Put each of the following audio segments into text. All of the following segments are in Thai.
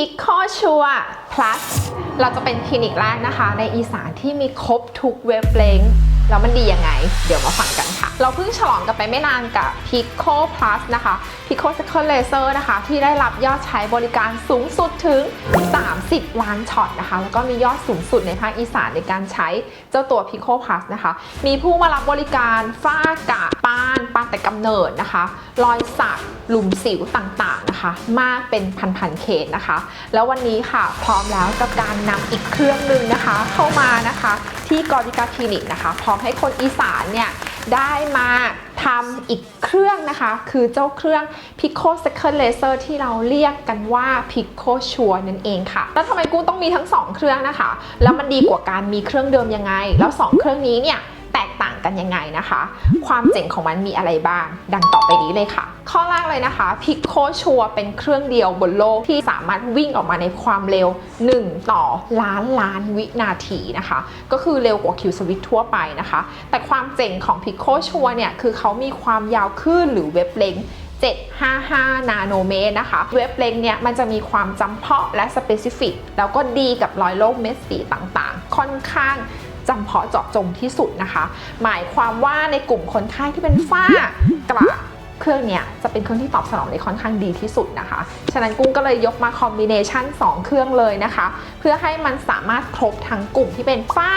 พิกโคชัว plus เราจะเป็นคลินิกแรกนะคะ ในอีสานที่มีครบทุกเวฟเลงแล้วมันดียังไง เดี๋ยวมาฟังกันค่ะ เราเพิ่งฉลองกันไปไม่นานกับ Pico Plus นะคะ Pico Second Laser นะคะ ที่ได้รับยอดใช้บริการสูงสุดถึง 30 ล้านช็อตนะคะ แล้วก็มียอดสูงสุดในภาคอีสานในการใช้เจ้าตัว Pico Plus นะคะ มีผู้มารับบริการฝ้ากระปา แต่กำเนิดนะคะ รอยสักหลุมสิวต่างๆนะคะ มากเป็นพันๆเคสนะคะ แล้ววันนี้ค่ะพร้อมแล้วกับการนำอีกเครื่องหนึ่งนะคะ เข้ามานะคะ ที่กอริกาคลินิกนะคะ พร้อมให้คนอีสานเนี่ยได้มาทำอีกเครื่องนะคะ คือเจ้าเครื่อง Pico Second Laser ที่เราเรียกกันว่า Pico Sure นั่นเองค่ะ แล้วทำไมกูต้องมีทั้ง 2 เครื่องนะคะ แล้วมันดีกว่าการมีเครื่องเดิมยังไง แล้ว 2 เครื่องนี้เนี่ย กันยังไงนะคะ ความเจ๋งของมันมีอะไรบ้าง ดังต่อไปนี้เลยค่ะ ข้อแรกเลยนะคะ Pico Sure เป็นเครื่องเดียวบนโลกที่สามารถวิ่งออกมาในความเร็ว 1 ต่อล้านล้านวินาทีนะคะ ก็คือเร็วกว่า Q Switch ทั่วไปนะคะ แต่ความเจ๋งของ Pico Sure เนี่ยคือเขามีความยาวคลื่นหรือเว็บเลง755 นาโนเมตรนะคะ เว็บเลงเนี่ยมันจะมีความจำเพาะและสเปซิฟิกแล้วก็ดีกับรอยโรคเม็ดสีต่างๆ ค่อนข้าง จำเพาะเจาะจงที่สุดนะคะ หมายความว่าในกลุ่มคนไข้ที่เป็นฝ้ากระเครื่องเนี้ยจะเป็นเครื่องที่ตอบสนองได้ค่อนข้างดีที่สุดนะคะ ฉะนั้นกุ้งก็เลยยกมาคอมบิเนชัน2 เครื่องเลยนะคะ เพื่อให้มันสามารถครบทั้งกลุ่มที่เป็นฝ้า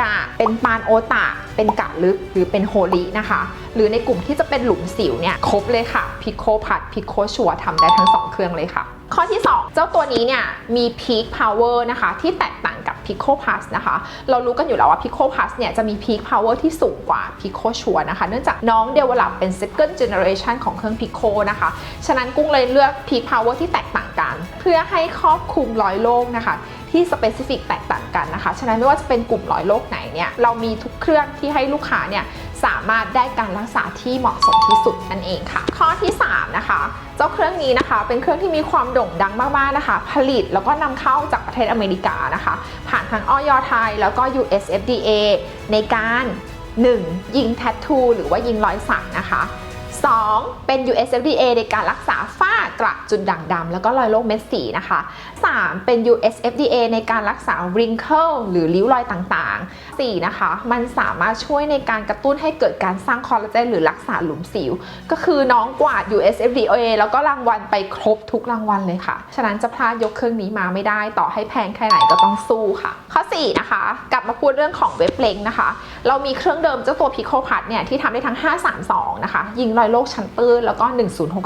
กระเป็นปานโอตะ เป็นกะลึกหรือเป็นโฮลินะคะ หรือในกลุ่มที่จะเป็นหลุมสิวเนี่ยครบเลยค่ะ พิโคพัดพิโคชัวทำได้ทั้ง 2 เครื่องเลยค่ะ ข้อที่ 2 เจ้าตัวนี้เนี่ยมี Peak Power นะคะที่แตกต่าง Pico Plus นะคะ เรารู้กันอยู่แล้วว่า Pico Plus เนี่ยจะมี Peak Power ที่สูงกว่า Pico ชัวนะคะ เนื่องจากน้อง develop เป็น second generation ของเครื่อง Pico นะคะ ฉะนั้นกุ้งเลยเลือก Peak Power ที่แตกต่างกัน เพื่อให้ครอบคลุมร้อยโลกนะคะที่ specific แตกต่างกันนะคะ ฉะนั้นไม่ว่าจะเป็นกลุ่มร้อยโลกไหนเนี่ย เรามีทุกเครื่องที่ให้ลูกค้าเนี่ย สามารถได้การรักษาที่เหมาะสมที่สุดนั่นเองค่ะ ข้อที่ 3 นะคะ เจ้าเครื่องนี้นะคะ เป็นเครื่องที่มีความโด่งดังมากๆนะคะ ผลิตแล้วก็นำเข้าจากประเทศอเมริกานะคะ ผ่านทางออยไทย แล้วก็ US FDA ในการ 1. ยิงแท t ทูหรือว่ายิงรอยสักนะคะ 2. เป็น US FDA ในการรักษาฝ้ากระจุดด่างดำแล้วก็รอยโรคเม็ดสีนะคะ 3. เป็น US FDA ในการรักษา wrinkle หรือริ้วรอยต่างๆ 4. นะคะ มันสามารถช่วยในการกระตุ้นให้เกิดการสร้างคอลลาเจนหรือรักษาหลุมสิว ก็คือน้องกวาด US FDA แล้วก็รางวัลไปครบทุกรางวัลเลยค่ะ ฉะนั้นจะพลาดยกเครื่องนี้มาไม่ได้ ต่อให้แพงแค่ไหนก็ต้องสู้ค่ะ ข้อ 4 นะคะ กลับมาพูดเรื่องของเว็บเลงนะคะ เรามีเครื่องเดิมเจ้าตัว Pico p a d เนี่ยที่ทำได้ทั้ง 532 นะคะ ยิงรอยโรคชั้นตื้นแล้วก็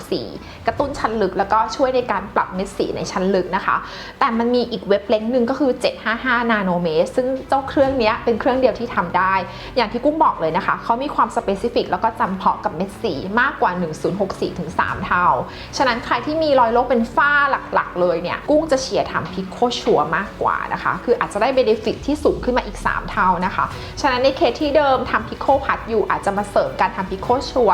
1064 กระตุ้นชั้นลึกแล้วก็ช่วยในการปรับเม็ดสีในชั้นลึกนะคะ แต่มันมีอีกเว็บเลงหนึ่งก็คือ 755 นาโนเมตร ซึ่งเจ้าเครื่องนี้เป็นเครื่องเดียวที่ทำได้ อย่างที่กุ้งบอกเลยนะคะ เขามีความสเปซิฟิกแล้วก็จำเพาะกับเม็ดสีมากกว่า 1064 ถึง 3 เท่า ฉะนั้นใครที่มีรอยโรคเป็นฝ้าหลักๆ เลยเนี่ย กุ้งจะเฉียร์ทำพิโคชัวมากกว่านะคะ คืออาจจะได้เบนฟิตที่สูงขึ้นมาอีก 3 เท่านะคะ ฉะนั้นในเคสที่เดิมทำพิโคพัดอยู่อาจจะมาเสริมการทำพิโคชัว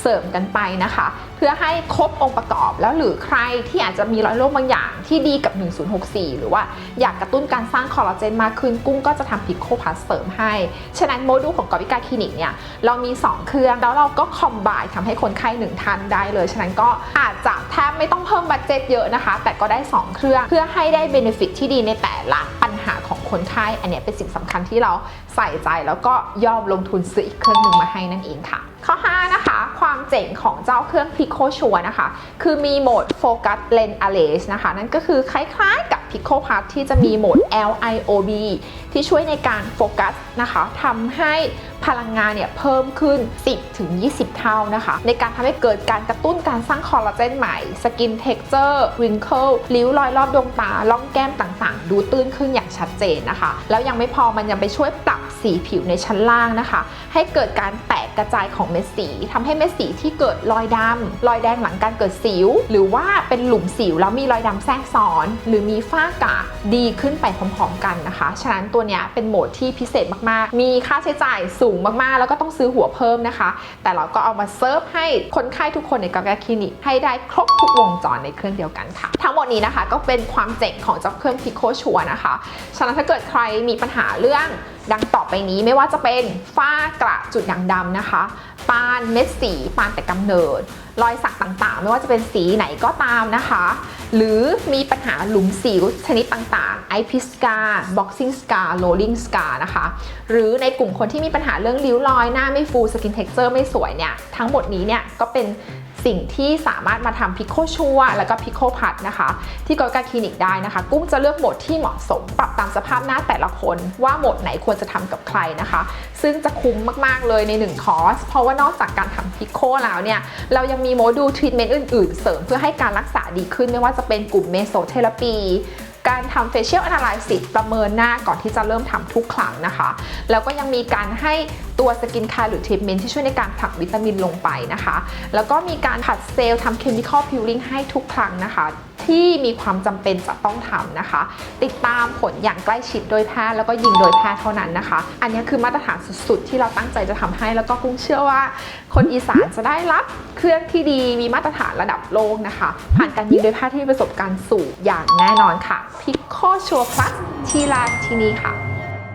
เสริมกันไปนะคะ เพื่อให้ครบองค์ประกอบแล้วหรือใครที่อาจจะมีรอยโรคบางอย่างที่ดีกับ 1064 หรือว่าอยากกระตุ้นการสร้างคอลลาเจนมากขึ้นกุ้งก็จะทำพิโคพัดเสริมให้ ฉะนั้นโมดูลของกอวิกาคลินิกเนี่ยเรามี 2 เครื่องแล้วเราก็คอมบายทำให้คนไข้หนึ่งท่านได้เลย ฉะนั้นก็อาจจะแทบไม่ต้องเพิ่มบัตเจ็ตเยอะนะคะ แต่ก็ได้ 2 เครื่องเพื่อให้ได้เบนฟิตที่ดีในแต่ละปัญหาของคนไข้อันเนี้ยเป็นสิ่งสำคัญที่เราใส่ใจแล้วก็ยอมลงทุนซื้ออีกเครื่องหนึ่งมาให้นั่นเองค่ะ เจ๋งของเจ้าเครื่อง Pico ชัวนะคะ คือมีโหมด Focus Lens Array นะคะ นั่นก็คือคล้ายๆกับ Pico Plus ที่จะมีโหมด LIOB ที่ช่วยในการโฟกัสนะคะทำให้ พลังงานเนี่ยเพิ่มขึ้น 10ถึง20 เท่านะคะ ในการทำให้เกิดการกระตุ้นการสร้างคอลลาเจนใหม่ สกินเท็กเจอร์ wrinkle ริ้วรอยรอบดวงตาล่องแก้มต่างๆ ดูตื้นขึ้นอย่างชัดเจนนะคะ แล้วยังไม่พอมันยังไปช่วยปรับสีผิวในชั้นล่างนะคะ ให้เกิดการแตกกระจายของเม็ดสีทำให้เม็ดสีที่เกิดรอยดำรอยแดงหลังการเกิดสิว หรือว่าเป็นหลุมสิวแล้วมีรอยดำแทรกซ้อน หรือมีฝ้ากระดีขึ้นไปพร้อมๆกันนะคะ ฉะนั้นตัวเนี้ยเป็นโหมดที่พิเศษมากๆ มีค่าใช้จ่ายสูงมากๆ แล้วก็ต้องซื้อหัวเพิ่มนะคะ แต่เราก็เอามาเซิร์ฟให้คนไข้ทุกคนในกาแกคลินิกให้ได้ครบทุกวงจรในเครื่องเดียวกันค่ะ ทั้งหมดนี้นะคะก็เป็นความเจ๋งของเจ้าเครื่องพิโคชัวนะคะ ฉะนั้นถ้าเกิดใครมีปัญหาเรื่องดังต่อไปนี้ไม่ว่าจะเป็นฝ้ากระจุดด่างดำนะคะ ปานเม็ดสี ปานแต่กำเนิด รอยสักต่างๆ ไม่ว่าจะเป็นสีไหนก็ตามนะคะ หรือมีปัญหาหลุมสิวชนิดต่างๆ i p i scar boxing scar rolling scar นะคะ หรือในกลุ่มคนที่มีปัญหาเรื่องริ้วรอยหน้าไม่ฟู skin texture ไม่สวยเนี่ย ทั้งหมดนี้เนี่ยก็เป็น สิ่งที่สามารถมาทำพิโคชัวแล้วก็พิโคพัดนะคะ ที่กอลกาคลินิกได้นะคะ กุ้งจะเลือกโหมดที่เหมาะสม ปรับตามสภาพหน้าแต่ละคน ว่าโหมดไหนควรจะทำกับใครนะคะ ซึ่งจะคุ้มมากๆเลยใน 1 คอร์ส เพราะว่านอกจากการทำพิโคแล้วเนี่ย เรายังมีโมดูลทรีทเมนต์อื่นๆ เสริมเพื่อให้การรักษาดีขึ้นไม่ว่าจะเป็นกลุ่มเมโซเทอราปี การทำ facial analysis ประเมินหน้าก่อนที่จะเริ่มทำทุกครั้งนะคะ แล้วก็ยังมีการให้ตัวสกินแคร์หรือทรีทเมนต์ที่ช่วยในการผลักวิตามินลงไปนะคะ แล้วก็มีการผัดเซลล์ทำเคมีคอลพิวริงให้ทุกครั้งนะคะ ที่มีความจำเป็นจะต้องทำนะคะ ติดตามผลอย่างใกล้ชิดโดยแพทย์แล้วก็ยิงโดยแพทย์เท่านั้นนะคะ อันนี้คือมาตรฐานสุดๆ ที่เราตั้งใจจะทำให้ แล้วก็กุ้งเชื่อว่า คนอีสานจะได้รับเครื่องที่ดีมีมาตรฐานระดับโลกนะคะ ผ่านการยิงโดยแพทย์ที่มีประสบการณ์สูงอย่างแน่นอนค่ะพิโคชัวพลัสที่ร้าที่นี่ค่ะ